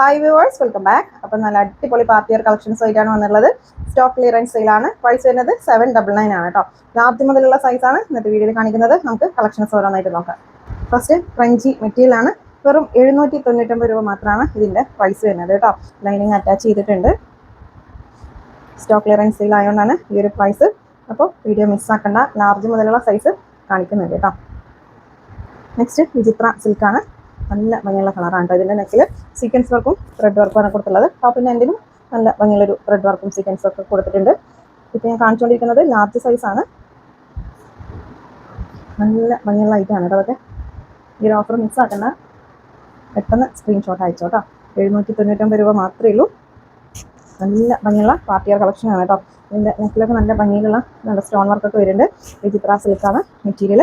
Hi viewers welcome back അപ്പം നല്ല അടിപൊളി പാർട്ടി വെയർ കളക്ഷൻസ് ആയിട്ടാണ് വന്നുള്ളത് സ്റ്റോക്ക് ക്ലിയറൻസ് സെയിലാണ് പ്രൈസ് വരുന്നത് സെവൻ ഡബിൾ നയൻ ആണ് കേട്ടോ ആദ്യം മുതലുള്ള സൈസാണ് ഇന്നത്തെ വീഡിയോയിൽ കാണിക്കുന്നത്. നമുക്ക് കളക്ഷൻസ് ഓരോന്നായിട്ട് നോക്കാം. ഫസ്റ്റ് ഫ്രഞ്ചി മെറ്റീരിയൽ ആണ്. വെറും എഴുന്നൂറ്റി തൊണ്ണൂറ്റൊമ്പത് രൂപ മാത്രമാണ് ഇതിന്റെ പ്രൈസ് വരുന്നത് കേട്ടോ ലൈനിങ് അറ്റാച്ച് ചെയ്തിട്ടുണ്ട്. സ്റ്റോക്ക് ക്ലിയറൻസ് സെയിൽ ആയതുകൊണ്ടാണ് ഈ ഒരു പ്രൈസ് അപ്പോൾ വീഡിയോ മിസ്സാക്കേണ്ട ലാർജ് മുതലുള്ള സൈസ് കാണിക്കുന്നുണ്ട് കേട്ടോ നെക്സ്റ്റ് വിചിത്ര സിൽക്കാണ് നല്ല ഭംഗിയുള്ള കളറാണ് കേട്ടോ ഇതിന്റെ നെക്കിൽ സീക്വൻസ് വർക്കും ത്രെഡ് വർക്കുമാണ് കൊടുത്തുള്ളത് ടോപ്പിന്റെ എൻഡിലും നല്ല ഭംഗിയുള്ളൊരു ത്രെഡ് വർക്കും സീക്വൻസ് വർക്കും കൊടുത്തിട്ടുണ്ട്. ഇപ്പോൾ ഞാൻ കാണിച്ചുകൊണ്ടിരിക്കുന്നത് ലാർജ് സൈസാണ് നല്ല ഭംഗിയുള്ള ഐറ്റമാണ് കേട്ടോ അതൊക്കെ. ഈ ഓഫർ ആക്കുന്ന പെട്ടെന്ന് സ്ക്രീൻഷോട്ട് അയച്ചോ കേട്ടോ. എഴുന്നൂറ്റി തൊണ്ണൂറ്റൊമ്പത് രൂപ മാത്രമേ ഉള്ളൂ. നല്ല ഭംഗിയുള്ള പാർട്ടിയർ കളക്ഷൻ കളക്ഷനാണ് കേട്ടോ. ഇതിന്റെ നെക്കിലൊക്കെ നല്ല ഭംഗിയിലുള്ള നല്ല സ്റ്റോൺ വർക്കൊക്കെ വരുന്നുണ്ട്. വിചിത്ര സിൽക്കാണ് മെറ്റീരിയൽ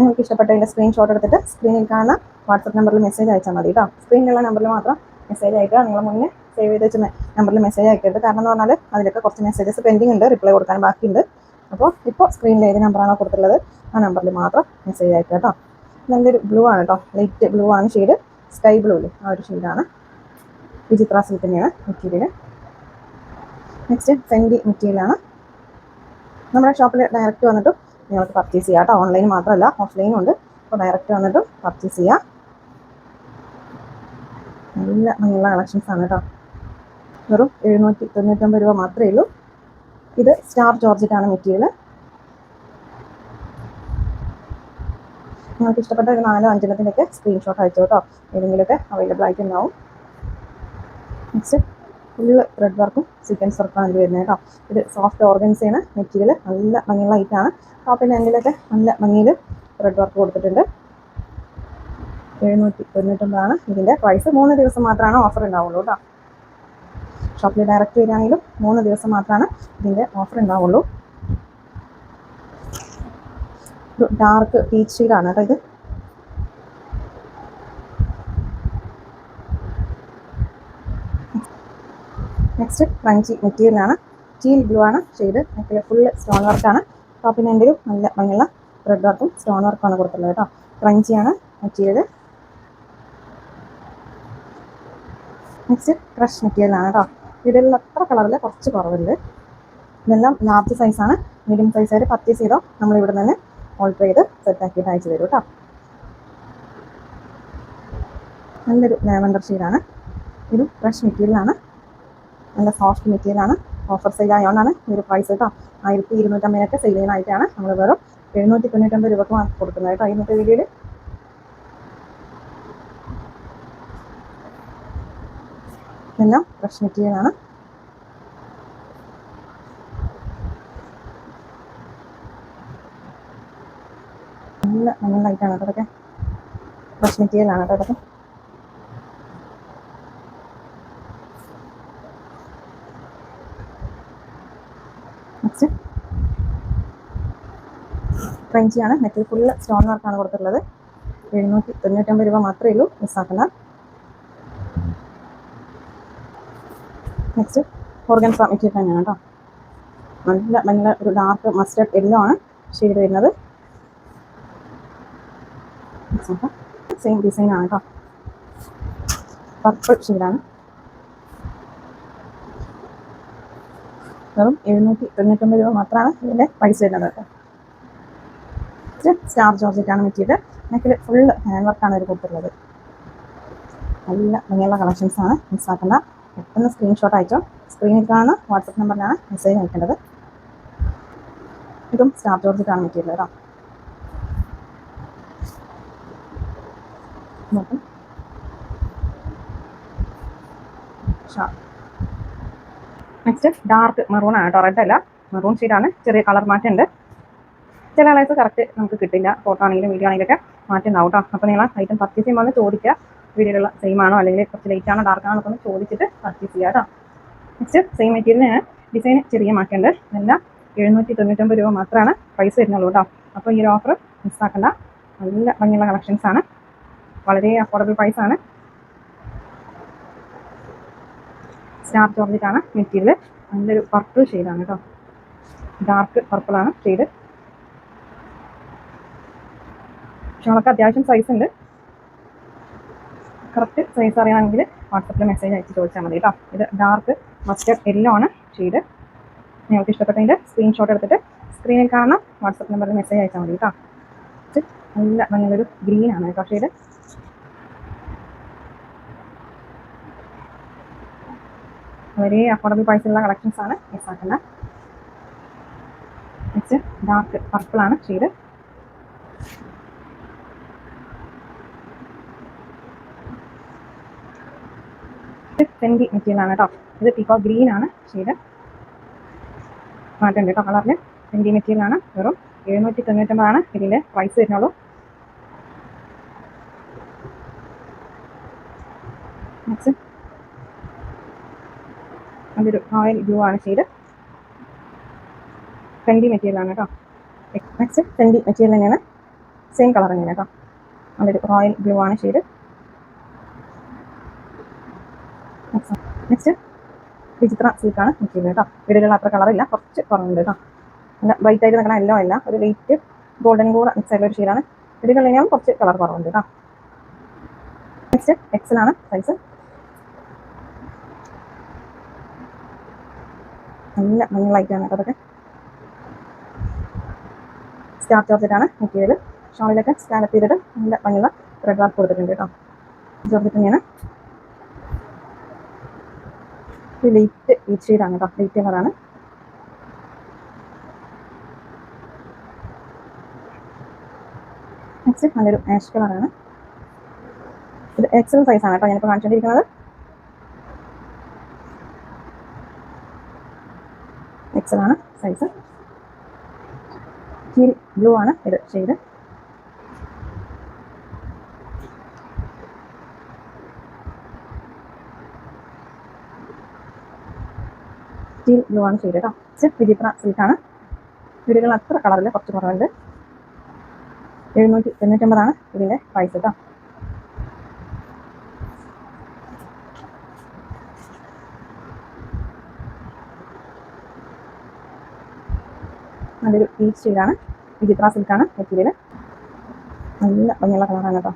നിങ്ങൾക്ക് ഇഷ്ടപ്പെട്ടതിന്റെ സ്ക്രീൻഷോട്ട് എടുത്തിട്ട് സ്ക്രീനിൽ കാണുന്ന വാട്സപ്പ് നമ്പറിൽ മെസ്സേജ് അയച്ചാൽ മതി കേട്ടോ സ്ക്രീനിലുള്ള നമ്പറിൽ മാത്രം മെസ്സേജ് അയക്കുക. നിങ്ങൾ മുന്നേ സേവ് ചെയ്ത് വെച്ച നമ്പറിൽ മെസ്സേജ് അയക്കരുത്. കാരണം എന്ന് പറഞ്ഞാൽ അതിലൊക്കെ കുറച്ച് മെസ്സേജസ് പെൻഡിങ് ഉണ്ട്. റിപ്ലൈ കൊടുക്കാൻ ബാക്കിയുണ്ട്. അപ്പോൾ ഇപ്പോൾ സ്ക്രീനിൽ ഏത് നമ്പറാണോ കൊടുത്തിട്ടുള്ളത് ആ നമ്പറിൽ മാത്രം മെസ്സേജ് അയക്കുക കേട്ടോ നല്ലൊരു ബ്ലൂ ആണ് കേട്ടോ ലൈറ്റ് ബ്ലൂ ആണ് ഷെയ്ഡ് സ്കൈ ബ്ലൂ അല്ലേ ആ ഒരു ഷെയ്ഡാണ് വിചിത്ര സിൽക്ക് തന്നെയാണ് മെറ്റീരിയൽ നെക്സ്റ്റ് ഫെൻഡി മെറ്റീരിയലാണ് നമ്മുടെ ഷോപ്പിൽ ഡയറക്റ്റ് വന്നിട്ട് നിങ്ങൾക്ക് പർച്ചേസ് ചെയ്യാം കേട്ടോ. ഓൺലൈൻ മാത്രമല്ല ഓഫ്ലൈനും ഉണ്ട്. അപ്പോൾ ഡയറക്റ്റ് വന്നിട്ട് പർച്ചേസ് ചെയ്യാം. നല്ല ഭംഗിയുള്ള കളക്ഷൻസ് ആണ് കേട്ടോ. വെറും എഴുന്നൂറ്റി തൊണ്ണൂറ്റൊമ്പത് രൂപ മാത്രമേ ഉള്ളൂ. ഇത് സ്റ്റാർ ജോർജറ്റാണ് മെറ്റീരിയൽ നിങ്ങൾക്ക് ഇഷ്ടപ്പെട്ട ഒരു നാലോ അഞ്ചെണ്ണത്തിന്റെയൊക്കെ സ്ക്രീൻഷോട്ട് അയച്ചു കേട്ടോ. ഏതെങ്കിലുമൊക്കെ അവൈലബിൾ ആയിട്ടുണ്ടാവും. നെക്സ്റ്റ് ഫുള്ള് റെഡ് വർക്കും സീക്വൻസ് വർക്കാണ് ഇതിൽ വരുന്നത് കേട്ടോ. ഇത് സോഫ്റ്റ് ഓർഗൻസിയാണ് മെറ്റീരിയൽ നല്ല ഭംഗിയുള്ള ഐറ്റാണ് ടോപ്പിന്റെ എൻഡിലൊക്കെ നല്ല ഭംഗിയിൽ റെഡ് വർക്ക് കൊടുത്തിട്ടുണ്ട്. എഴുന്നൂറ്റി തൊണ്ണൂറ്റൊമ്പതാണ് ഇതിന്റെ പ്രൈസ് മൂന്ന് ദിവസം മാത്രമാണ് ഓഫർ ഉണ്ടാവുള്ളൂ കേട്ടോ. ഷോപ്പിൽ ഡയറക്റ്റ് വരികയാണെങ്കിലും മൂന്ന് ദിവസം മാത്രമാണ് ഇതിന്റെ ഓഫർ ഉണ്ടാവുള്ളൂ. ഡാർക്ക് പീച്ച് ഷെയ്ഡാണ് കേട്ടോ ഇത്. നെക്സ്റ്റ് ക്രഞ്ചി മെറ്റീരിയലാണ് ടീൽ ബ്ലൂ ആണ്. ഷെയ്ഡ് നെക്കിൽ ഫുള്ള് സ്റ്റോൺ വർക്കാണ് ടോപ്പിന് എന്റെ ഒരു നല്ല ഭംഗിയുള്ള റെഡ് വർക്കും സ്റ്റോൺ വർക്കാണ് കൊടുത്തുള്ളത് കേട്ടോ. ക്രഞ്ചിയാണ് മെറ്റീരിയൽ നെക്സ്റ്റ് ക്രഷ് മെറ്റീരിയലാണ് കേട്ടോ. ഇതിലുള്ള അത്ര കളറിൽ കുറച്ച് കുറവുണ്ട്. ഇതെല്ലാം ലാർജ് സൈസാണ് മീഡിയം സൈസായിട്ട് പർച്ചേസ് ചെയ്തോ നമ്മൾ ഇവിടെ നിന്ന് ഓൾട്ടർ ചെയ്ത് സെറ്റ് ആക്കിയിട്ട് അയച്ചു തരും കേട്ടോ. നല്ലൊരു ലാവൻഡർ ഷെയ്ഡാണ് ഇതും ഫ്രഷ് മെറ്റീരിയലാണ് നല്ല സോഫ്റ്റ് മെറ്റീരിയലാണ് ഓഫർ സെയിൽ ആയതുകൊണ്ടാണ് ഈ ഒരു പ്രൈസ് കേട്ടോ ആയിരത്തി ഇരുന്നൂറ്റമ്പതിനൊക്കെ സെയിൽ ചെയ്യുന്നതായിട്ടാണ് നമ്മൾ വെറും എഴുന്നൂറ്റി തൊണ്ണൂറ്റമ്പത് രൂപക്ക് മാത്രം കൊടുക്കുന്നത് കേട്ടോ. ഇന്നത്തെ വീഡിയോയിൽ എല്ലാം ഫ്രഷ് മെറ്റീരിയലാണ് നല്ല നല്ല ലൈറ്റാണ് കേട്ടോ അതൊക്കെ ഫ്രഷ് മെറ്റീരിയലാണ് കേട്ടോ ഇതൊക്കെ നെക്സ്റ്റ് ഫ്രഞ്ചിയാണ്. നെറ്റിൽ ഫുള്ള് സ്റ്റോൺ വർക്കാണ് കൊടുത്തിട്ടുള്ളത്. എഴുന്നൂറ്റി തൊണ്ണൂറ്റമ്പത് രൂപ മാത്രമേ ഉള്ളൂ മിസ്സാക്കണ്ട നെക്സ്റ്റ് ഓർഗൻ മെറ്റീരിയൽ തന്നെയാണ് കേട്ടോ നല്ല നല്ല ഒരു ഡാർക്ക് മസ്റ്റർഡ് യെല്ലോ ആണ് ഷെയ്ഡ് വരുന്നത്. സെയിം ഡിസൈൻ ആണ് കേട്ടോ പർപ്പിൾ ഷെയ്ഡാണ് വെറും എഴുന്നൂറ്റി തൊണ്ണൂറ്റൊമ്പത് രൂപ മാത്രമാണ് ഇതിന്റെ പൈസ വരുന്നത് കേട്ടോ സ്റ്റാർ ജോർജറ്റാണ് മെറ്റീരിയൽ നെക്കിൽ ഫുൾ ഹാൻഡ് വർക്കാണ് ഇത് കൊടുത്തിട്ടുള്ളത്. നല്ല ഭംഗിയുള്ള കളക്ഷൻസ് ആണ്. ആക്കുന്ന പെട്ടെന്ന് സ്ക്രീൻഷോട്ട് അയച്ചോ. സ്ക്രീനിൽ കാണുന്ന വാട്സപ്പ് നമ്പറിലാണ് മെസ്സേജ് അയക്കേണ്ടത്. ഇതും സ്റ്റാർ ജോർജറ്റാണ് മെറ്റീരിയൽ കേട്ടോ നെക്സ്റ്റ് ഡാർക്ക് മെറൂൺ ആണ് കേട്ടോ റെഡ് അല്ല. മെറൂൺ ഷെയ്ഡാണ് ചെറിയ കളർ മാറ്റം ഉണ്ട്. ചില കളേഴ്സ് കറക്റ്റ് നമുക്ക് കിട്ടില്ല. ഫോട്ടോ ആണെങ്കിലും വീഡിയോ ആണെങ്കിലും ഒക്കെ മാറ്റം ഉണ്ടാവും കേട്ടോ അപ്പോൾ നിങ്ങൾ ഐറ്റം പർച്ചേസ് ചെയ്യുമ്പോൾ ഒന്ന് ചോദിക്കുക. വീഡിയോയിലുള്ള സെയിം ആണോ അല്ലെങ്കിൽ കുറച്ച് ലൈറ്റ് ആണോ ഡാർക്ക് ആണോ ഒന്ന് ചോദിച്ചിട്ട് പർച്ചേസ് ചെയ്യുക കേട്ടോ നെക്സ്റ്റ് സെയിം മെറ്റീരിയലിന് ഡിസൈൻ ചെറിയ മാറ്റേണ്ടത് ഇതെല്ലാം എഴുന്നൂറ്റി തൊണ്ണൂറ്റൊമ്പത് രൂപ മാത്രമാണ് പ്രൈസ് വരുന്നുള്ളൂ കേട്ടോ അപ്പോൾ ഈ ഒരു ഓഫർ മിസ്സാക്കണ്ട നല്ല ഭംഗിയുള്ള കളക്ഷൻസ് ആണ്. വളരെ അഫോർഡബിൾ പ്രൈസ് ആണ്. സ്റ്റാർ ജോർജറ്റാണ് മെറ്റീരിയൽ നല്ലൊരു പർപ്പിൾ ഷെയ്ഡാണ് കേട്ടോ ഡാർക്ക് പർപ്പിളാണ് ഷെയ്ഡ് ഷോളൊക്കെ അത്യാവശ്യം സൈസ് ഉണ്ട്. കറക്റ്റ് സൈസ് അറിയണമെങ്കിൽ വാട്സപ്പിൽ മെസ്സേജ് അയച്ച് ചോദിച്ചാൽ മതി കേട്ടോ ഇത് ഡാർക്ക് മസ്റ്റർഡ് എല്ലോ ആണ്. ഷെയ്ഡ് നിങ്ങൾക്ക് ഇഷ്ടപ്പെട്ടതിന്റെ സ്ക്രീൻഷോട്ട് എടുത്തിട്ട് സ്ക്രീനിൽ കാണുന്ന വാട്സപ്പ് നമ്പറിൽ മെസ്സേജ് അയച്ചാൽ മതി കേട്ടോ നല്ല നല്ലൊരു ഗ്രീൻ ആണ് കേട്ടോ ഷെയ്ഡ് വളരെ അഫോർഡബിൾ പ്രൈസിലുള്ള കളക്ഷൻസ് ആണ്. മിസ്സാക്കുന്നത് നെക്സ്റ്റ് ഡാർക്ക് പർപ്പിൾ ആണ്. ഷെയ്ഡ് സെന്റി മെറ്റീരിയൽ ആണ് കേട്ടോ ഇത് പീക്കോ ഗ്രീൻ ആണ്. ഷെയ്ഡ് മാറ്റം കേട്ടോ കളറിൽ സെന്റി മെറ്റീരിയൽ ആണ്. വെറും എഴുന്നൂറ്റി തൊണ്ണൂറ്റൊമ്പതാണ് ഇതിന്റെ പ്രൈസ് വരുന്നുള്ളൂ. നെക്സ്റ്റ് അതൊരു റോയൽ ബ്ലൂ ആണ് കേട്ടോ നെക്സ്റ്റ് ട്വന്റി മെറ്റീരിയൽ തന്നെയാണ്. സെയിം കളർ തന്നെയാണ് കേട്ടോ അതൊരു റോയൽ ബ്ലൂ ആണ് ഷെയ്ഡ് നെക്സ്റ്റ് വിചിത്ര സിൽക്കാണ് മെറ്റീരിയൽ കേട്ടോ. വീടുകളിൽ അത്ര കളറില്ല കുറച്ച് കുറവുണ്ട് കേട്ടോ. നല്ല വൈറ്റ് ആയിട്ട് നിൽക്കണ എല്ലോ അല്ല. ഒരു ലൈറ്റ് ഗോൾഡൻ കൂടെ മിക്സ് ആയിട്ടുള്ള ഒരു ഷീലാണ് വീടുകളിൽ കുറച്ച് കളർ കുറവുണ്ട് കേട്ടോ. നെക്സ്റ്റ് എക്സലാണ് സൈസ് നല്ല മഞ്ഞ ലൈറ്റാണ് കേട്ടോ അതൊക്കെ. സ്റ്റാർ ജോർജറ്റാണ് മെറ്റീരിയൽ ഷോളിലൊക്കെ സ്കാലപ്പ് ചെയ്തിട്ട് നല്ല മഞ്ഞ ത്രെഡ് വർക്ക് കൊടുത്തിട്ടുണ്ട് കേട്ടോ. ചോർജറ്റ് തന്നെയാണ്. ഒരു ലൈറ്റ് കേട്ടോ ലൈറ്റ് കളറാണ് നെക്സ്റ്റ് നല്ലൊരു ആഷ് കളറാണ് ഇത് എക്സൽ സൈസ് ആണ് കേട്ടോ ഞാനിപ്പോൾ കാണിച്ചുകൊണ്ടിരിക്കുന്നത് എക്സൽ ആണ് സൈസ് ബ്ലൂ ആണ് ഇത് ഷെയ്ഡ് സ്റ്റീൽ ബ്ലൂ ആണ് ഷെയ്ഡ് കേട്ടോ. വിചിത്ര സിൽക്കാണ് വീടുകൾ അത്ര കളറിൽ കുറച്ച് കുറവുണ്ട്. എഴുന്നൂറ്റി തൊണ്ണൂറ്റൊമ്പതാണ് ഇതിന്റെ പ്രൈസ് കേട്ടോ. നല്ലൊരു പീച്ച് ഷെയ്ഡാണ് വിചിത്ര സിൽക്കാണ് മെറ്റീരിയൽ നല്ല ഭംഗിയുള്ള കളറാണ് കേട്ടോ.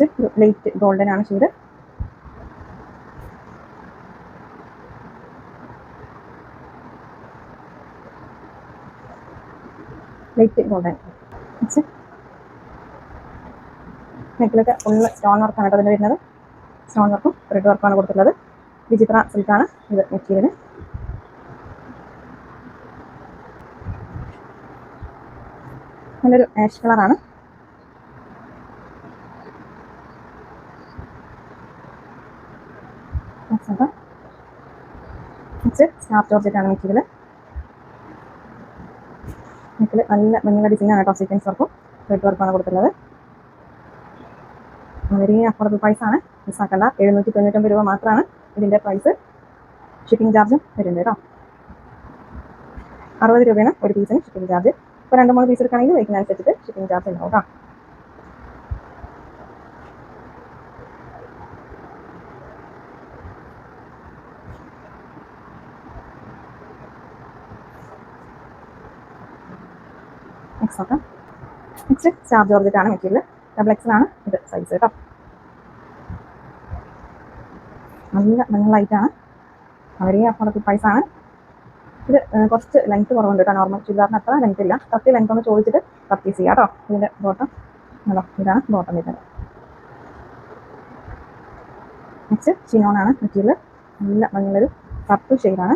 നെക്സ്റ്റ് ലൈറ്റ് ഗോൾഡൻ ആണ് ചൂട്. ലൈറ്റ് ഗോൾഡൻ നെക്കിലൊക്കെ ഉള്ള സ്റ്റോൺ വർക്കാണ് കേട്ടോ അതിന്റെ വരുന്നത്. സ്റ്റോൺ വർക്കും റെഡ് വർക്കുമാണ് കൊടുത്തിട്ടുള്ളത്. വിചിത്ര സിൽക്കാണ് ഇത് മെറ്റീരിയൽ നല്ലൊരു ആഷ് കളറാണ് നെക്സ്റ്റ് സ്റ്റാർ ജോർജറ്റാണ് മെറ്റീരിയൽ നെക്കിൽ നല്ല മഞ്ഞ ആണ് കേട്ടോ സീക്വൻസ് വർക്കും റെഡ് വർക്കാണ് കൊടുത്തിട്ടുള്ളത് വളരെ അഫോർഡബിൾ പ്രൈസാണ് മിസ്സാക്കണ്ട എഴുന്നൂറ്റി തൊണ്ണൂറ്റൊമ്പത് രൂപ മാത്രമാണ് ഇതിന്റെ പ്രൈസ് ഷിപ്പിംഗ് ചാർജും വരുന്നത് കേട്ടോ. അറുപത് രൂപയാണ് ഒരു പീസിന് ഷിപ്പിംഗ് ചാർജ് ഇപ്പോൾ രണ്ട് മൂന്ന് പീസ് എടുക്കുകയാണെങ്കിൽ വെയ്റ്റിനനുസരിച്ചിട്ട് ഷിപ്പിംഗ് ചാർജ് ഉണ്ടാവും കേട്ടോ. Next okay. നെക്സ്റ്റ് സ്റ്റാർ ജോർജറ്റാണ് മെറ്റീരിയൽ ഡബിൾ ആണ് ഇത് സൈസ് കേട്ടോ. നല്ല നല്ല ലൈറ്റാണ് വളരെ അഫോർഡബിൾ ആണ്. ഇത് കുറച്ച് ലെങ്ത് കുറവുണ്ട് കേട്ടോ. നോർമൽ ചുരിദാറിന് അത്ര ലെങ്ത് ഇല്ല. കറക്റ്റ് ലെങ്ത് ഒന്ന് ചോദിച്ചിട്ട് പർച്ചേസ് ചെയ്യാം കേട്ടോ. ഇതിന്റെ ബോട്ടം ഹലോ ഇതാണ് ബോട്ടം വരുന്നത് നെക്സ്റ്റ് ചിനോണാണ് മെറ്റീരിയൽ നല്ല നല്ലൊരു പർപ്പിൾ ഷെയ്ഡാണ്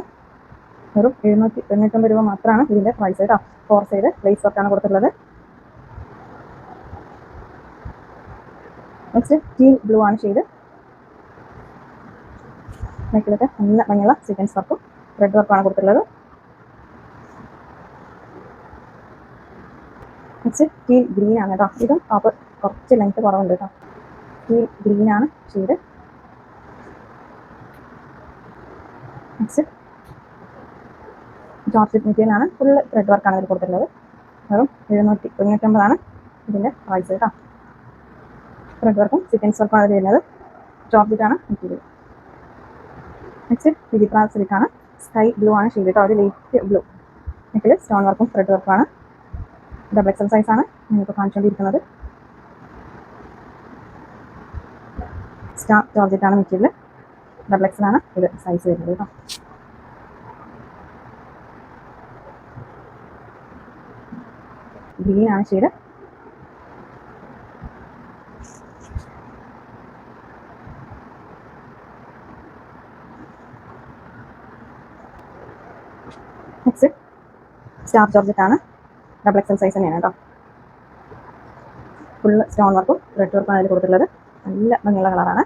വെറും എഴുന്നൂറ്റി തൊണ്ണൂറ്റൊമ്പത് രൂപ മാത്രമാണ് ഇതിന്റെ പ്രൈസ് കേട്ടോ. ഫോർ സൈഡ് ലേസ് വർക്കാണ് കൊടുത്തിട്ടുള്ളത്. നെക്സ്റ്റ് ടീൽ ബ്ലൂ ആണ് ഷെയ്ഡ് നെക്കിലൊക്കെ നല്ല ഭംഗിയുള്ള സീക്വൻസ് വർക്കും റെഡ് വർക്കാണ് കൊടുത്തിട്ടുള്ളത്. നെക്സ്റ്റ് ടീൽ ഗ്രീൻ ആണ് കേട്ടോ. ഇതും ടോപ്പ് കുറച്ച് ലെങ്ത് കുറവുണ്ട് കേട്ടോ. ടീൽ ഗ്രീൻ ആണ് ഷെയ്ഡ് നെക്സ്റ്റ് ജോർജറ്റ് മെറ്റീരിയൽ ആണ് ഫുൾ ത്രെഡ് വർക്കാണ് ഇതിൽ കൊടുത്തിട്ടുള്ളത്. വെറും എഴുന്നൂറ്റി തൊണ്ണൂറ്റൊമ്പതാണ് ഇതിന്റെ പ്രൈസ് കേട്ടോ. ത്രെഡ് വർക്കും സീക്വൻസ് വർക്കും അവർ വരുന്നത്. ആണ് മെറ്റീരിയൽ നെക്സ്റ്റ് പിരിപ്രാ സിൽക്കാണ് സ്കൈ ബ്ലൂ ആണ്. ഷെയ്ഡ് കേട്ടോ ഒരു ലൈറ്റ് ബ്ലൂ നെക്കിൽ സ്റ്റോൺ വർക്കും ത്രെഡ് വർക്കുമാണ് ഡബിൾ എക്സൽ സൈസ് ആണ്. നിങ്ങൾക്ക് കാണിച്ചുകൊണ്ടിരിക്കുന്നത് സ്റ്റാർ ആണ് മെറ്റീരിയൽ ഡബിൾ എക്സൽ ആണ് ഇത് സൈസ് വരുന്നത് കേട്ടോ. ഗ്രീൻ ആണ് ഷെയ്ഡ് നെക്സ്റ്റ് ജോർജറ്റ് ആണ്. ഡബിൾ എക്സൽ സൈസ് തന്നെയാണ് കേട്ടോ. ഫുള്ള് സ്റ്റോൺ വർക്കും റെഡ് വർക്കാണ് അതിൽ കൊടുത്തിട്ടുള്ളത്. നല്ല ഭംഗിയുള്ള കളറാണ്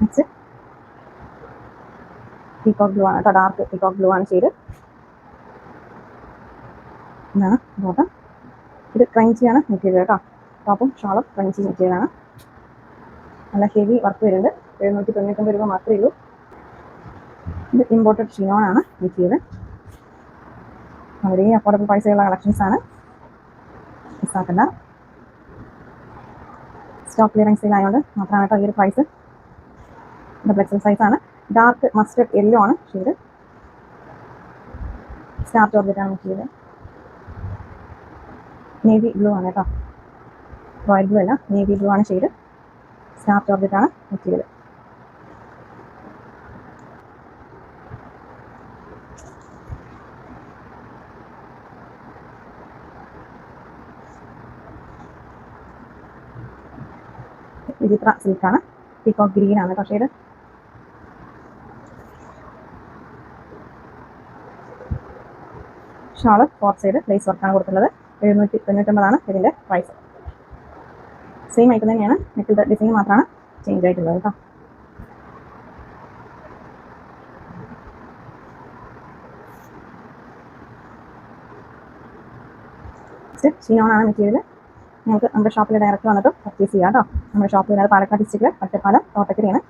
നെക്സ്റ്റ് പീകോക്ക് ബ്ലൂ ആണ് കേട്ടോ. ഡാർക്ക് പീകോക്ക് ബ്ലൂ ആണ് ചെയ്ത് ഇതാണ്. ബോട്ടം ഇത് ക്രഞ്ചിയാണ് മെറ്റീരിയൽ കേട്ടോ ടോപ്പും ഷാളും ക്രഞ്ചി മെറ്റീരിയലാണ് നല്ല ഹെവി വർക്ക് വരുന്നുണ്ട്. എഴുന്നൂറ്റി തൊണ്ണൂറ്റൊമ്പത് രൂപ മാത്രമേ ഉള്ളൂ. ഇത് ഇമ്പോർട്ടഡ് ഷിനോൺ ആണ് മെറ്റീരിയൽ വളരെ അഫോർഡബിൾ പൈസയുള്ള കളക്ഷൻസ് ആണ്. മിസ്സാക്കണ്ട സ്റ്റോക്ക് ക്ലിയറൻസ് ആയതുകൊണ്ട് മാത്രമാണ് ഈ ഒരു പ്രൈസ് ഡബിൾ എക്സൽ സൈസ് ആണ്. ഡാർക്ക് മസ്റ്റർഡ് യെല്ലോ ആണ്. ഷെയ്ഡ് സ്റ്റാർ ടോർബിറ്റാണ് മെറ്റീരിയൽ നേവി ബ്ലൂ ആണ് കേട്ടോ. റോയൽ ബ്ലൂ അല്ല നേവി ബ്ലൂ ആണ് ഷെയ്ഡ്. സ്റ്റാർ ആണ് മെറ്റീരിയൽ. വിചിത്ര സിൽക്കാണ് പിക്കോ ഗ്രീൻ ആണ് കേട്ടോ shade. Shawl four side lace വർക്കാണ് കൊടുത്തുള്ളത് എഴുന്നൂറ്റി തൊണ്ണൂറ്റൊമ്പതാണ് ഇതിന്റെ പ്രൈസ് സെയിം ഐറ്റം തന്നെയാണ് നെക്കിൾ ഡിസൈൻ മാത്രമാണ് ചേഞ്ച് ആയിട്ടുള്ളത് കേട്ടോ ഷിനോൺ ആണ് മെറ്റീരിയൽ നിങ്ങൾക്ക് നമ്മുടെ ഷോപ്പിൽ ഡയറക്റ്റ് വന്നിട്ട് പർച്ചേസ് ചെയ്യാം കേട്ടോ നമ്മുടെ ഷോപ്പിൽ വരുന്നത് പാലക്കാട് ഡിസ്ട്രിക്റ്റിൽ ഒറ്റപ്പാലം തോട്ടക്കരയാണ്.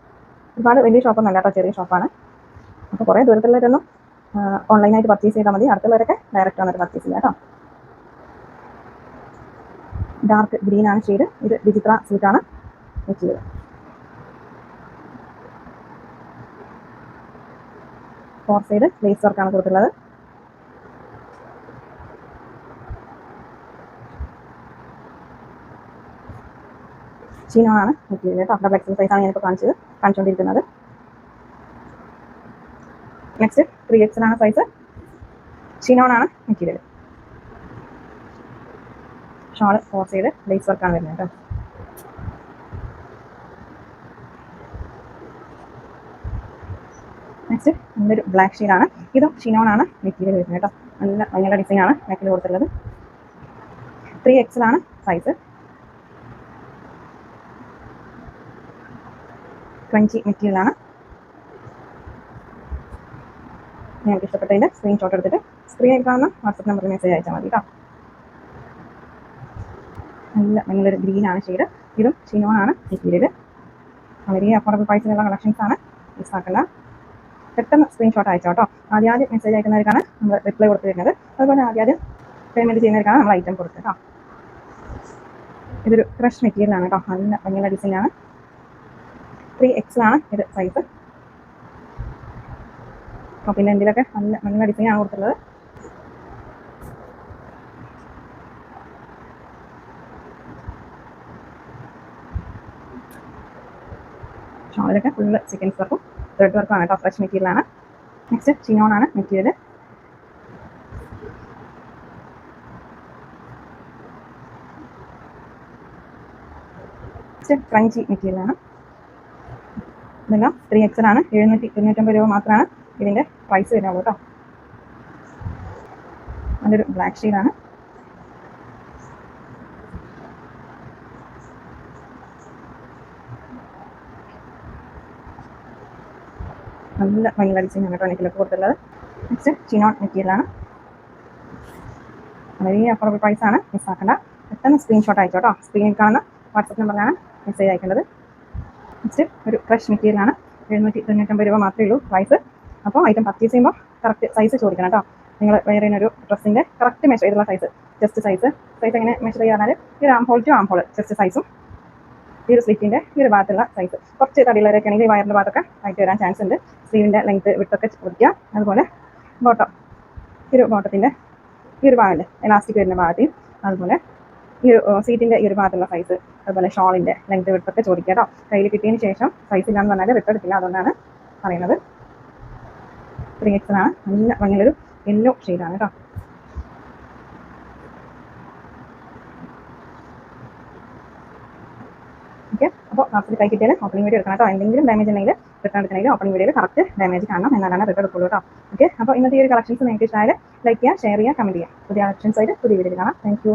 ഒരുപാട് വലിയ ഷോപ്പൊന്നും അല്ല കേട്ടോ ചെറിയ ഷോപ്പാണ് അപ്പോൾ കുറേ ദൂരത്തുള്ളവരൊന്നും ഓൺലൈനായിട്ട് പർച്ചേസ് ചെയ്താൽ മതി. അടുത്തുള്ളവരൊക്കെ ഡയറക്റ്റ് വന്നിട്ട് പർച്ചേസ് ചെയ്യാം കേട്ടോ ഡാർക്ക് ഗ്രീൻ ആണ് ഷെയ്ഡ്. ഇത് വിചിത്ര സിൽക്കാണ് വെച്ചത്. ഫോർ സൈഡ് ലേസ് വർക്കാണ് കൊടുത്തിട്ടുള്ളത്. ചീനമാണ് മെറ്റീരിയൽ കേട്ടോ. ഡബിൾ എക്സൽ സൈസ് ആണ് ഞാനിപ്പോൾ കാണിച്ചത്. കാണിച്ചുകൊണ്ടിരിക്കുന്നത് നെക്സ്റ്റ് ത്രീ എക്സൽ ആണ് size ചീനോണാണ് material shawl four side lace വർക്കാണ് വരുന്നത് കേട്ടോ. നെക്സ്റ്റ് നല്ലൊരു ബ്ലാക്ക് ഷെയ്ഡാണ് ഇതും ആണ് മെറ്റീരിയൽ വരുന്നത് കേട്ടോ. നല്ല ഭയങ്കര ഡിസൈൻ ആണ് നെക്കിൽ കൊടുത്തിട്ടുള്ളത്. ത്രീ ആണ് സൈസ് ക്രഞ്ചി മെറ്റീരിയൽ ആണ്. ഞങ്ങൾക്ക് ഇഷ്ടപ്പെട്ടതിന്റെ സ്ക്രീൻഷോട്ട് എടുത്തിട്ട് സ്ക്രീൻ കാണുന്ന വാട്സപ്പ് നമ്പറിൽ മെസ്സേജ് അയച്ചാൽ മതി കേട്ടോ. നല്ല നല്ലൊരു ഗ്രീൻ ആണ് ഷെയ്ഡ്. ഇതും ഷിനോൺ ആണ് മെറ്റീരിയൽ വളരെ അഫോർഡബിൾ പ്രൈസിലുള്ള കളക്ഷൻസ് ആണ്. മിസ്സാക്കണ്ട. പെട്ടെന്ന് സ്ക്രീൻഷോട്ട് അയച്ചോ കേട്ടോ ആദ്യം ആദ്യം മെസ്സേജ് അയക്കുന്നവർക്കാണ് നമ്മൾ റിപ്ലൈ കൊടുത്തു തരുന്നത് അതുപോലെ ആദ്യം ആദ്യം പേയ്മെന്റ് ചെയ്യുന്നവർക്കാണ് നമ്മൾ ഐറ്റം കൊടുത്തത് കേട്ടോ ഇതൊരു ക്രഷ് മെറ്റീരിയൽ ആണ് കേട്ടോ നല്ല ഭംഗിയുള്ള ഡിസൈൻ ആണ്. ത്രീ എക്സ് ആണ് ഇത് സൈസ് അപ്പോൾ പിന്നെ എന്തിലൊക്കെ നല്ല നല്ല ആണ് കൊടുത്തിട്ടുള്ളത്. ഷോളിലൊക്കെ ഫുള്ള് ചിക്കൻസ് വർക്കും ത്രെഡ് വർക്കും ആണ് കേട്ടോ ഫ്രഷ് മെറ്റീരിയലാണ് നെക്സ്റ്റ് ചിനോൺ ആണ് മെറ്റീരിയൽ നെക്സ്റ്റ് ക്രഞ്ചി മെറ്റീരിയലാണ് ഇതെല്ലാം ത്രീ എക്സൽ ആണ്. എഴുന്നൂറ്റി തൊണ്ണൂറ്റൊമ്പത് രൂപ മാത്രമാണ് ഇതിന്റെ പ്രൈസ് വരുന്നുള്ളൂ കേട്ടോ. നല്ലൊരു ബ്ലാക്ക് ഷെയ്ഡാണ് നല്ല ഭംഗിയുള്ള ഡിസൈൻ ഞങ്ങളുടെ നെക്കിലൊക്കെ കൊടുത്തുള്ളത് നെക്സ്റ്റ് ചിനോൺ മെറ്റീരിയലാണ്. വളരെ അഫോർഡബിൾ മിസ് ആക്കേണ്ട. പെട്ടെന്ന് സ്ക്രീൻഷോട്ട് അയച്ചോ കേട്ടോ. സ്ക്രീനിൽ കാണുന്ന വാട്സപ്പ് നമ്പറിലാണ് മെസ്സേജ് അയക്കേണ്ടത്. നെക്സ്റ്റ് ഒരു ഫ്രഷ് മെറ്റീരിയലാണ്. എഴുന്നൂറ്റി തൊണ്ണൂറ്റമ്പത് രൂപ മാത്രമേ ഉള്ളൂ പ്രൈസ് അപ്പോൾ ഐറ്റം പർച്ചേസ് ചെയ്യുമ്പോൾ കറക്റ്റ് സൈസ് ചോദിക്കണം കേട്ടോ. നിങ്ങൾ വേറെ ഒരു ഡ്രസ്സിന്റെ കറക്റ്റ് മെഷർ ചെയ്തുള്ള സൈസ് ജസ്റ്റ് സൈസ് സൈസ് എങ്ങനെ മെഷർ ചെയ്യാന്നാൽ ഈ arm hole to arm hole just സൈസും ഈ ഒരു സ്ലിറ്റിന്റെ ഈ ഒരു ഭാഗത്തുള്ള സൈസ് കുറച്ച് തടിയുള്ളവരൊക്കെ ആണെങ്കിൽ ഈ വയറിന്റെ ഭാഗത്തൊക്കെ ആയിട്ട് വരാൻ ചാൻസ് ഉണ്ട്. സ്ലീവിന്റെ ലെങ്ത് വിട്ടൊക്കെ ചോദിക്കുക അതുപോലെ ബോട്ടം ഈ ഒരു ബോട്ടത്തിന്റെ ഈ ഒരു ഭാഗമുണ്ട് എലാസ്റ്റിക് വരുന്ന ഭാഗത്തെയും അതുപോലെ ഈ ഒരു സീറ്റിന്റെ ഈ ഒരു ഭാഗത്തുള്ള സൈസ് അതുപോലെ ഷോളിന്റെ ലെങ്ത് വിട്ടൊക്കെ ചോദിക്കുക കേട്ടോ കയ്യിൽ കിട്ടിയതിന് ശേഷം സൈസ് ഇല്ലാന്ന് പറഞ്ഞാൽ വിട്ടെടുക്കില്ല അതുകൊണ്ടാണ് പറയുന്നത്. ത്രീ എക്സ് ആണ്. നല്ല ഭംഗിയുള്ളൊരു യെല്ലോ ഷെയ്ഡാണ് കേട്ടോ ഓക്കെ അപ്പോൾ ആപ്പിൾ കൈ കിട്ടിയാൽ ഓപ്പണിംഗ് വീഡിയോ എടുക്കണം കേട്ടോ. എന്തെങ്കിലും ഡാമേജ് ഉണ്ടെങ്കിൽ റിട്ടേൺ എടുക്കണമെങ്കിൽ ഓപ്പണിംഗ് വീഡിയോയിൽ കറക്റ്റ് ഡാമേജ് കാണണം എന്നാലാണ് റിട്ടേൺ എടുക്കുള്ളൂ കേട്ടോ. ഓക്കെ അപ്പോൾ ഇന്നത്തെ ഈ ഒരു കളക്ഷൻസ് നിങ്ങൾക്ക് ഇഷ്ടമായാൽ ലൈക്ക് ചെയ്യുക ഷെയർ ചെയ്യുക കമന്റ് ചെയ്യുക. പുതിയ കളക്ഷൻസ് ആയിട്ട് പുതിയ വീഡിയോയിൽ കാണാം. താങ്ക്